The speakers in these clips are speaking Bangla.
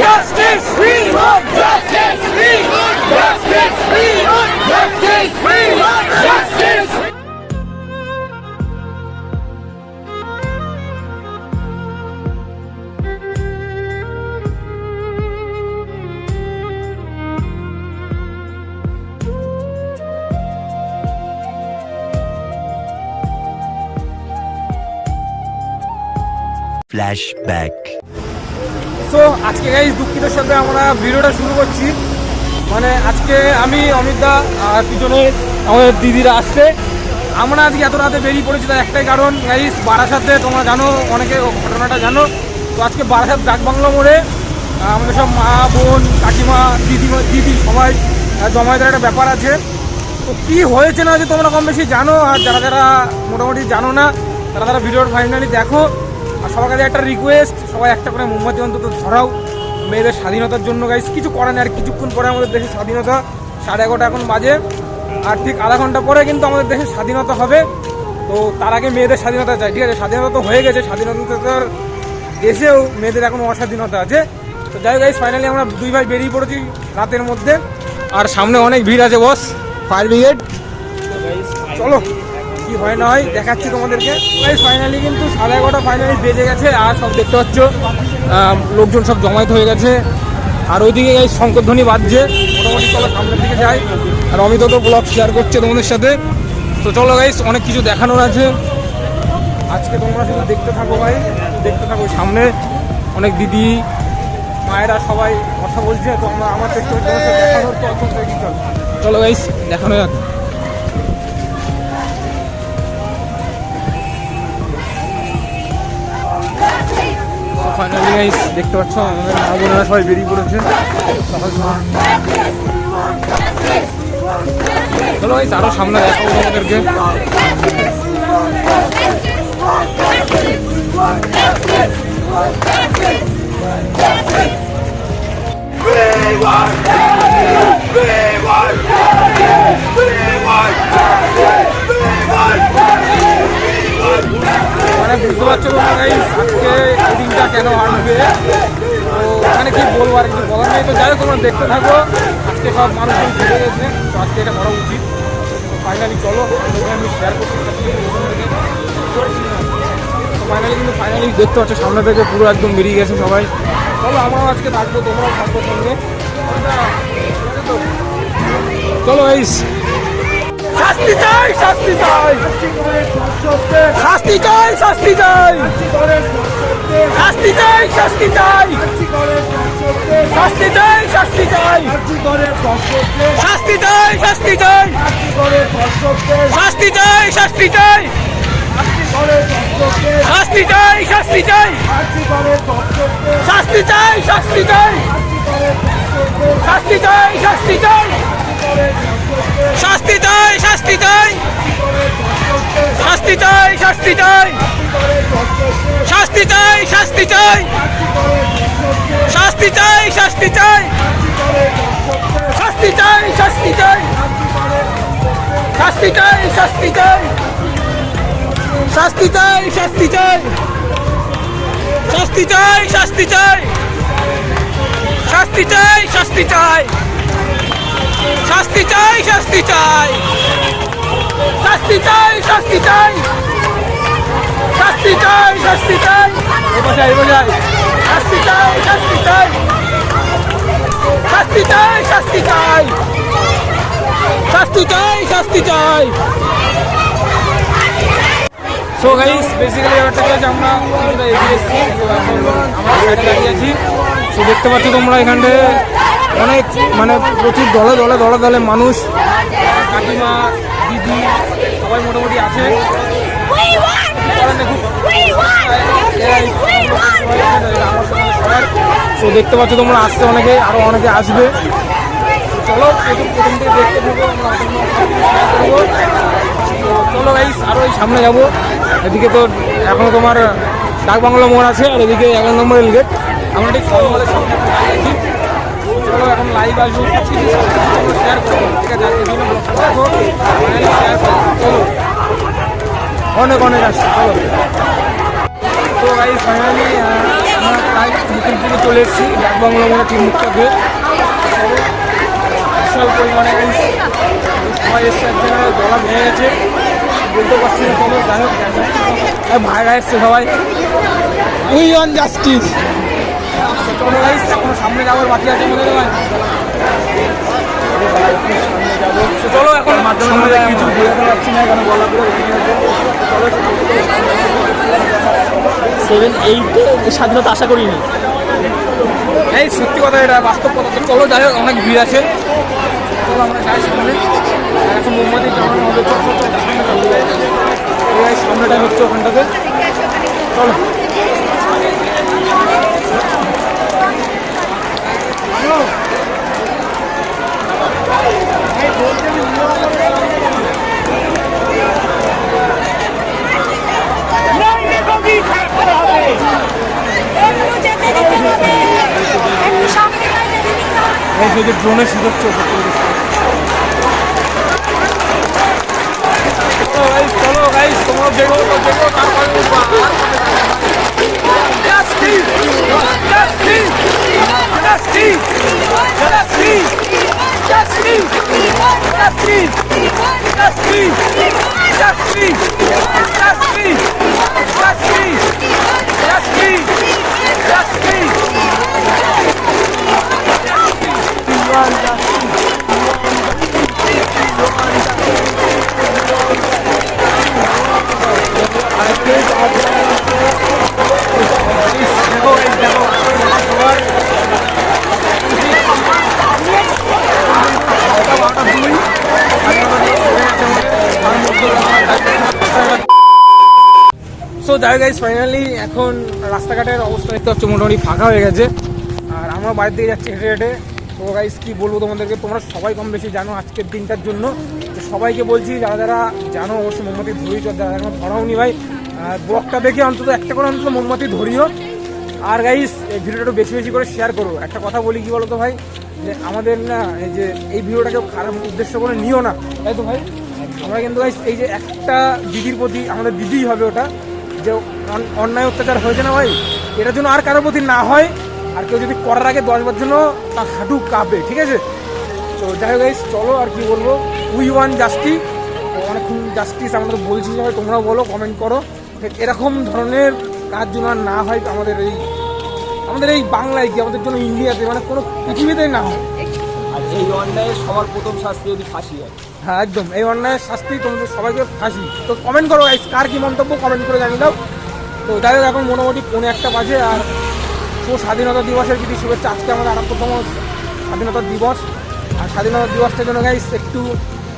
Justice, we want justice, we want justice, we want justice, we want justice. Flashback. So আজকে গাইজ দুঃখিতের সাথে আমরা ভিডিওটা শুরু করছি। মানে আজকে আমি, অমিত দা আর পিছনে আমাদের দিদিরা আসছে। আমরা আজকে এত রাতে বেরিয়ে পড়েছি, তার একটাই কারণ গাইজ বারাসাতে তোমরা জানো, অনেকে ঘটনাটা জানো। তো আজকে বারাসাত ডাকবাংলো মোড়ে আমাদের সব মা, বোন, কাকিমা দিদিমা দিদি সবাই জমায়েতের একটা ব্যাপার আছে। তো কী হয়েছে না যে তোমরা কম বেশি জানো, আর যারা যারা মোটামুটি জানো না, তারা তারা ভিডিওর ফাইনালি দেখো। আর সবার কাছে একটা রিকোয়েস্ট সবাই একটা করে মোমবাতি অন্তত ধরাও। মেয়েদের স্বাধীনতার জন্য গাইস কিছু করে না আর কিছুক্ষণ পরে আমাদের দেশের স্বাধীনতা সাড়ে এগারোটা এখন বাজে। আর ঠিক আধা ঘণ্টা পরে কিন্তু আমাদের দেশের স্বাধীনতা হবে। তো তার আগে মেয়েদের স্বাধীনতা চাই, ঠিক আছে? স্বাধীনতা তো হয়ে গেছে স্বাধীনতার দেশেও মেয়েদের এখন অস্বাধীনতা আছে। তো যাই গাইস ফাইনালি আমরা দুই ভাই বেরিয়ে পড়েছি রাতের মধ্যে। আর সামনে অনেক ভিড় আছে বস ফায়ার ব্রিগেড চলো। কি হয় না হয় দেখাচ্ছি তোমাদেরকে। ফাইনালি কিন্তু সাড়ে এগারোটা ফাইনালি বেজে গেছে, আর সব দেখতে পাচ্ছ লোকজন সব জমায়েত হয়ে গেছে। আর ওইদিকে এই শঙ্করধ্বনি বাজছে। মোটামুটি চলো সামনের দিকে যাই। আর অমিত তো ব্লগ শেয়ার করছে তোমাদের সাথে। তো চলো গাইস অনেক কিছু দেখানোর আছে। আজকে তোমরা শুধু দেখতে থাকো ভাই, দেখতে থাকো সামনে। অনেক দিদি, মায়েরা সবাই কথা বলছে, তো আমরা আমার তো চলো গাইস দেখানো যাক। দেখতে পাচ্ছ, আমাদের মা বোনেরা সবাই বেরিয়ে পড়েছে। চলো গাইস আরও সামনে দেখাবো আমাদেরকে মানে বুঝতে পারছ তোমরা গাইস আজকে এই দিনটা কেন আসবে তো ওখানে কি বলব আর কিছু বলার নেই? তো যাই তোমরা দেখতে থাকো। আজকে সব মানুষজন ফিরে গেছে, তো আজকে এটা করা উচিত। ফাইনালি চলো আমি শেয়ার করতে ফাইনালি কিন্তু ফাইনালি দেখতে পাচ্ছ, সামনে থেকে পুরো একদম বেরিয়ে গেছে সবাই। চলো, আমরাও আজকে থাকব, তোমরাও থাকব সঙ্গে। চলো গাইস শাস্তি চাই শাস্তি চাই। শাস্তি চাই শাস্তি চাই। শাস্তি চাই শাস্তি চাই। শাস্তি চাই শাস্তি চাই। শাস্তি চাই শাস্তি চাই। শাস্তি চাই শাস্তি চাই। শাস্তি চাই শাস্তি চাই। শাস্তি চাই শাস্তি চাই। শাস্তি চাই শাস্তি চাই। শাস্তি চাই শাস্তি চাই। শাস্তি চাই শাস্তি চাই। শাস্তি চাই শাস্তি চাই। শাস্তি চাই শাস্তি চাই। শাস্তি চাই শাস্তি চাই। শাস্তি চাই শাস্তি চাই। শাস্তি চাই শাস্তি চাই। শাস্তি চাই শাস্তি চাই। শাস্তি চাই শাস্তি চাই। শাস্তি চাই শাস্তি চাই। শাস্তি চাই শাস্তি চাই। শাস্তি চাই শাস্তি চাই। বসাই বসাই শাস্তি চাই শাস্তি চাই। শাস্তি চাই শাস্তি চাই। শাস্তি চাই শাস্তি চাই। সো গাইস বেসিক্যালি ব্যাপারটা হচ্ছে আমরা এগিয়ে এসেছি। আমরা দাঁড়িয়ে আছি। সো দেখতে পাচ্ছ তোমরা এখানে অনেক মানে প্রচুর দলে দলে দলে দলে মানুষ। কাকিমা দিদি সবাই মোটামুটি আছে. তো দেখতে পাচ্ছ তোমরা আসতে অনেকে আরও অনেকে আসবে। চলো প্রথম থেকে দেখতে চলো গাইস আরও এই সামনে যাব। এদিকে তো এখনও তোমার ডাক বাংলা মোড় আছে আর এদিকে এগারো নম্বর রেলগেট আমরা ঠিক সামনে। চলো, এখন লাইভ আসব শেয়ার করব ঠিক আছে? দিনে শেয়ার করব। চলো অনেক অনেক আসছে, চলো। তো গাইস ফাইনালি আমরা প্রায় মুখের দিকে চলে এসেছি ডাকবাংলা মনে ঠিক মুখটা ধুয়ে বিশাল পরিমাণে সবাই এসছে একজনের গলা ভেঙে গেছে। বলতে পারছি না, চলো, যাই হোক ভাইরা এসছে সবাই। উই অন জাস্টিস সামনে বাকি আছে মনে হয় চলো এখন মাধ্যমে কিছু বোঝাতে পারছি না কেন গলা পুরো সেভেন এইটে স্বাধীনতা আশা করিনি। এই সত্যি কথা এটা বাস্তব কথা। চলো যাই হোক অনেক ভিড় আছে। চলো আমরা যাই সেখানে। এখন মোমবাতি জ্বালানো হবে। চল সামনেটা হচ্ছে ওখানটাতে। চলো একটু যেতে দিতে হবে একটু সামনে যেতে দিতে হবে এই যে ড্রোনের সুযোগ চলছে চলো গাইস তোমরা দেখো দেখো তারপরে Jasmin! Jasmin! Jasmin! Jasmin! Jasmin! Jasmin! So যাই গাইজ ফাইনালি এখন রাস্তাঘাটের অবস্থা দেখতে হচ্ছে মোটামুটি ফাঁকা হয়ে গেছে। আর আমরা বাইরে দিয়ে যাচ্ছি হেঁটে হেঁটে। তো গাইজ কী বলব তোমাদেরকে? তোমরা সবাই কম বেশি জানো আজকের দিনটার জন্য। তো সবাইকে বলছি, যারা যারা জানো, অবশ্যই মোমবাতি ধরিয়েছ যারা এখনও ধরাওনি ভাই ব্লগটা দেখে অন্তত একটা করে অন্তত মোমবাতি ধরিও। আর গাইস এই ভিডিওটা বেশি বেশি করে শেয়ার করো। একটা কথা বলি কি বলো তো ভাই, যে আমাদের না, এই যে, এই ভিডিওটাকে খারাপ উদ্দেশ্য করে নিও না। তাই তো ভাই? আমরা কিন্তু এই যে একটা দিদির প্রতি, আমাদের দিদিই হবে ওটা। যে অন- অন্যায় অত্যাচার হয়েছে না ভাই? এটার জন্য আর কারোর প্রতি না হয়, আর কেউ যদি করার আগে দশবার জন্য তার হাঁটু কাঁপে, ঠিক আছে? তো যাই হোক চলো আর কি বলব? উই ওয়ান জাস্টি অনেকক্ষণ জাস্টিস আমাদের বলছি সবাই, তোমরাও বলো কমেন্ট করো। এরকম ধরনের কাজ যেন না হয় আমাদের এই আমাদের এই বাংলায় কি, আমাদের জন্য ইন্ডিয়াতে মানে কোনো পৃথিবীতেই না হয়। আর এই অন্যায়ের সবার প্রথম শাস্তি যদি ফাঁসি হয়। হ্যাঁ একদম। এই অন্যায়ের শাস্তি তোমাদের সবাইকে ফাঁসি। তো কমেন্ট করো কার কি মন্তব্য কমেন্ট করে জানিয়ে দাও। তো যাই হোক, এখন মোটামুটি পৌনে একটা বাজে আর তো স্বাধীনতা দিবসের যদি শুভেচ্ছা। আজকে আমাদের আটাত্তরতম স্বাধীনতা দিবস। আর স্বাধীনতা দিবসটার জন্য গাইস একটু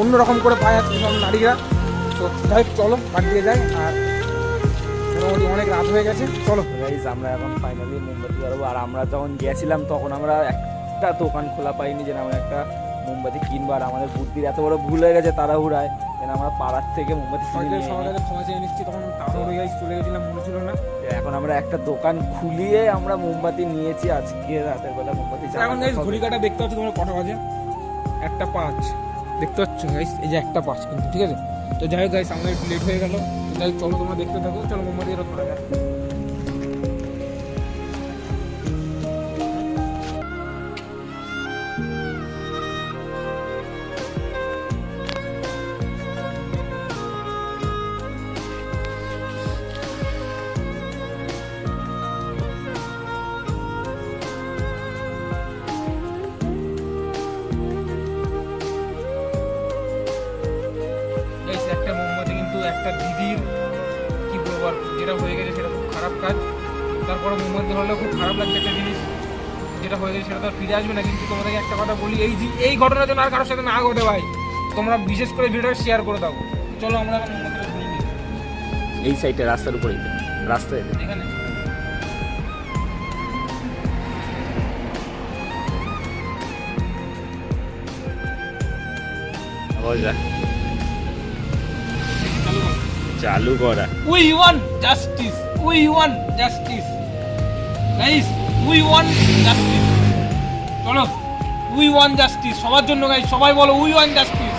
অন্যরকম করে পায় আজকে সব নারীরা। তো যাই চলো বাড়ি দিয়ে যাই। আর মোটামুটি অনেক রাত হয়ে গেছে। চলো। গাইস আমরা এখন ফাইনালি মোমবাতি জ্বালাবো আর আমরা যখন গিয়েছিলাম, তখন আমরা একটা দোকান খোলা পাইনি যে আমরা একটা মোমবাতি কিনবো আর আমাদের বুদ্ধির এত বড় ভুল হয়ে গেছে তাড়াহুড়ায় কেন আমরা পাড়ার থেকে মোমবাতি কিনে ক্ষমা চেয়ে নিচ্ছি তখন তাড়াহুড়ো চলে গেছিলাম মনে ছিল না। এখন আমরা একটা দোকান খুলিয়ে আমরা মোমবাতি নিয়েছি আজকে রাতের বেলা মোমবাতি এখন ঘড়ি কাটা দেখতে পাচ্ছ তোমরা কটা বাজে? একটা পাঁচ। দেখতে পাচ্ছ গাইস এই যে একটা পাঁচ কিন্তু ঠিক আছে? তো যাই হোক গাইস আমাদের লেট হয়ে গেল। যাই চলো তোমরা দেখতে থাকো চলো মোমবাতি এরা তারপরে মোমবাতি হলে খুব খারাপ লাগছে একটা জিনিস যেটা হয়ে গেছে সেটা তো আর ফিরে আসবে না। কিন্তু তোমাদেরকে একটা কথা বলি এই যে- এই ঘটনা যেন আর কারোর সাথে না ঘটে ভাই। তোমরা বিশেষ করে ভিডিওটা শেয়ার করে দাও। চলো আমরা এই সাইডে রাস্তার উপরে রাস্তায় এখানে। চালু করো। চালু want justice we justice. We want we Guys, justice want চলো উই ওয়ান জাস্টিস সবার জন্য গাইস সবাই বলো উই ওয়ান জাস্টিস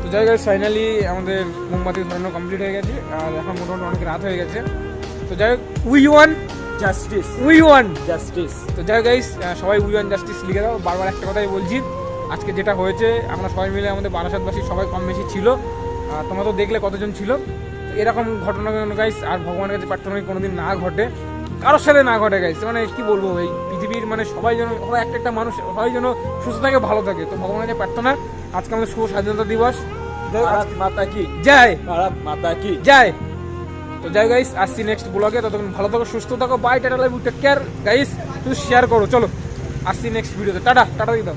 তো যাই গাইজ ফাইনালি আমাদের মোমবাতি ধরানো কমপ্লিট হয়ে গেছে। আর এখন মোটামুটি অনেক রাত হয়ে গেছে। তো যাই হোক we want justice we want justice তো যাই গাইস সবাই উই ওয়ান জাস্টিস লিখে দাও। বারবার একটা কথাই বলছি আজকে যেটা হয়েছে আমরা সবাই মিলে আমাদের বারাসাতবাসী সবাই কম বেশি ছিল। আর তোমরা তো দেখলে কতজন ছিল। এরকম ঘটনা গাইস আর ভগবানের কাছে প্রার্থনা করি কোনোদিন না ঘটে। কারোর সাথে না ঘটে গাইস মানে কি বলব এই পৃথিবীর মানে সবাই যেন সবাই একটা একটা মানুষ সবাই যেন সুস্থ থাকে ভালো থাকে। তো ভগবানের কাছে প্রার্থনা আজকে আমাদের শুভ স্বাধীনতা দিবস। মাতা কি? জয়। মাতা কি? জয়। তো যাই গাইস আসছি নেক্সট ব্লগে ততক্ষণ ভালো থাকো সুস্থ থাকো bye tata live take care guys শুধু শেয়ার করো চলো আসছি নেক্সট ভিডিওতে টাটা টাটা দিতাম